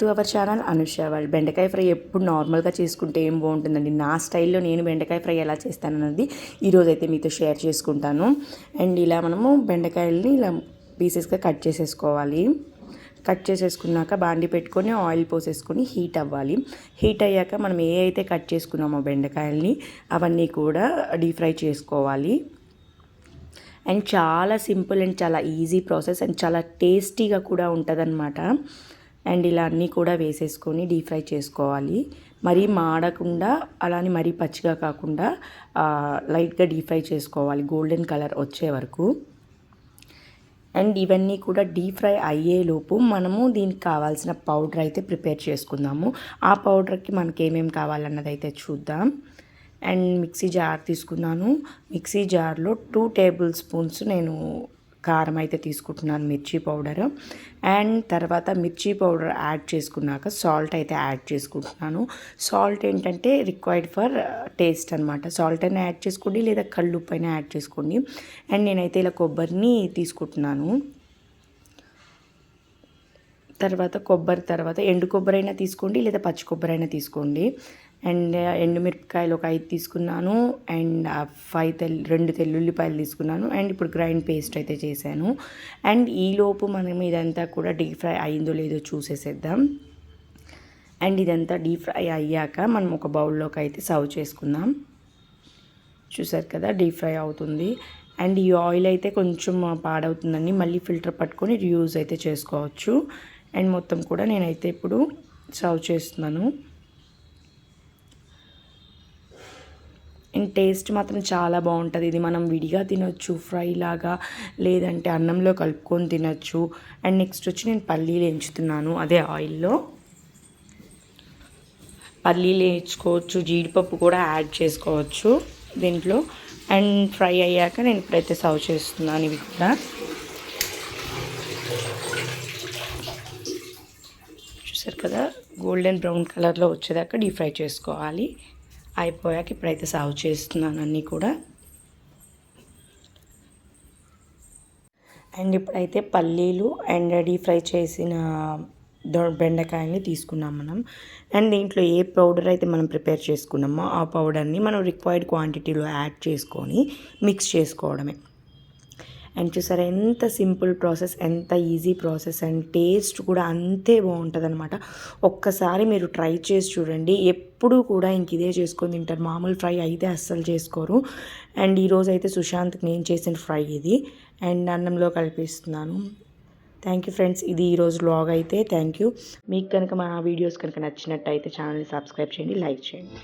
To our channel Anusha. వాళ్ళు బెండకాయ fry ఎప్పుడు నార్మల్గా చేసుకుంటే ఏం బాగుంటుందండి? నా స్టైల్లో నేను బెండకాయ ఫ్రై ఎలా చేస్తానన్నది ఈరోజు అయితే మీతో షేర్ చేసుకుంటాను. అండ్ ఇలా మనము బెండకాయల్ని ఇలా పీసెస్గా కట్ చేసేసుకోవాలి. కట్ చేసేసుకున్నాక బాండి పెట్టుకొని ఆయిల్ పోసేసుకొని హీట్ అవ్వాలి. హీట్ అయ్యాక మనం ఏ అయితే కట్ చేసుకున్నామో బెండకాయల్ని అవన్నీ కూడా డీప్ ఫ్రై చేసుకోవాలి. అండ్ చాలా సింపుల్ అండ్ చాలా ఈజీ ప్రాసెస్ అండ్ చాలా టేస్టీగా కూడా ఉంటుందన్నమాట. అండ్ ఇలా అన్నీ కూడా వేసేసుకొని డీప్ ఫ్రై చేసుకోవాలి. మరీ మాడకుండా అలానే మరీ పచ్చిగా కాకుండా లైట్గా డీప్ ఫ్రై చేసుకోవాలి. గోల్డెన్ కలర్ వచ్చే వరకు. అండ్ ఇవన్నీ కూడా డీప్ ఫ్రై అయ్యేలోపు మనము దీనికి కావాల్సిన పౌడర్ అయితే ప్రిపేర్ చేసుకుందాము. ఆ పౌడర్కి మనకి ఏమేమి కావాలన్నది అయితే చూద్దాం. అండ్ మిక్సీ జార్ తీసుకున్నాను. మిక్సీ జార్లో టూ టేబుల్ స్పూన్స్ నేను కారం అయితే తీసుకుంటున్నాను మిర్చి పౌడర్. అండ్ తర్వాత మిర్చి పౌడర్ యాడ్ చేసుకున్నాక సాల్ట్ అయితే యాడ్ చేసుకుంటున్నాను. సాల్ట్ ఏంటంటే రిక్వైర్డ్ ఫర్ టేస్ట్ అనమాట సాల్ట్ అయినా యాడ్ చేసుకోండి లేదా కళ్ళుప్పు అయినా యాడ్ చేసుకోండి. అండ్ నేనైతే ఇలా కొబ్బరిని తీసుకుంటున్నాను. తర్వాత కొబ్బరి తర్వాత ఎండు కొబ్బరి అయినా తీసుకోండి లేదా పచ్చి కొబ్బరి అయినా తీసుకోండి. అండ్ ఎండుమిరపకాయలు ఒక ఐదు తీసుకున్నాను. అండ్ ఫైవ్ తెల్ రెండు తెల్లుల్లిపాయలు తీసుకున్నాను. అండ్ ఇప్పుడు గ్రైండ్ పేస్ట్ అయితే చేశాను. అండ్ ఈలోపు మనం ఇదంతా కూడా డీప్ ఫ్రై అయిందో లేదో చూసేసేద్దాం. అండ్ ఇదంతా డీప్ ఫ్రై అయ్యాక మనం ఒక బౌల్లోకి అయితే సర్వ్ చేసుకుందాం. చూసారు కదా డీప్ ఫ్రై అవుతుంది. అండ్ ఈ ఆయిల్ అయితే కొంచెం పాడవుతుందని మళ్ళీ ఫిల్టర్ పట్టుకొని రియూజ్ అయితే చేసుకోవచ్చు. అండ్ మొత్తం కూడా నేనైతే ఇప్పుడు సర్వ్ చేస్తున్నాను. అండ్ టేస్ట్ మాత్రం చాలా బాగుంటుంది. ఇది మనం విడిగా తినొచ్చు ఫ్రై లాగా లేదంటే అన్నంలో కలుపుకొని తినొచ్చు. అండ్ నెక్స్ట్ వచ్చి నేను పల్లీలు ఎంచుతున్నాను అదే ఆయిల్లో. పల్లీలు వేయించుకోవచ్చు జీడిపప్పు కూడా యాడ్ చేసుకోవచ్చు దీంట్లో. అండ్ ఫ్రై అయ్యాక నేను ఇప్పుడైతే సర్వ్ చేస్తున్నాను ఇవి కూడా. చూసారు కదా? గోల్డెన్ బ్రౌన్ కలర్లో వచ్చేదాకా డీప్ ఫ్రై చేసుకోవాలి. అయిపోయాక ఇప్పుడైతే సర్వ్ చేస్తున్నాను అన్నీ కూడా. అండ్ ఇప్పుడైతే పల్లీలు అండ్ డీప్ ఫ్రై చేసిన బెండకాయల్ని తీసుకున్నాం మనం. అండ్ దీంట్లో ఏ పౌడర్ అయితే మనం ప్రిపేర్ చేసుకున్నామో ఆ పౌడర్ని మనం రిక్వైర్డ్ క్వాంటిటీలో యాడ్ చేసుకొని మిక్స్ చేసుకోవడమే. అండ్ చూసారా ఎంత సింపుల్ ప్రాసెస్ ఎంత ఈజీ ప్రాసెస్ అండ్ టేస్ట్ కూడా అంతే బాగుంటుంది అనమాట ఒక్కసారి మీరు ట్రై చేసి చూడండి. ఎప్పుడు కూడా ఇంక ఇదే చేసుకొని తింటారు. మామూలు ఫ్రై అయితే అస్సలు చేసుకోరు. అండ్ ఈరోజు అయితే సుశాంత్కి నేను చేసిన ఫ్రై ఇది. అండ్ అన్నంలో కలిపిస్తున్నాను. Thank you friends. ఇది ఈరోజు బ్లాగ్ అయితే. Thank you. మీకు కనుక మా వీడియోస్ కనుక నచ్చినట్టయితే ఛానల్ని సబ్స్క్రైబ్ చేయండి లైక్ చేయండి.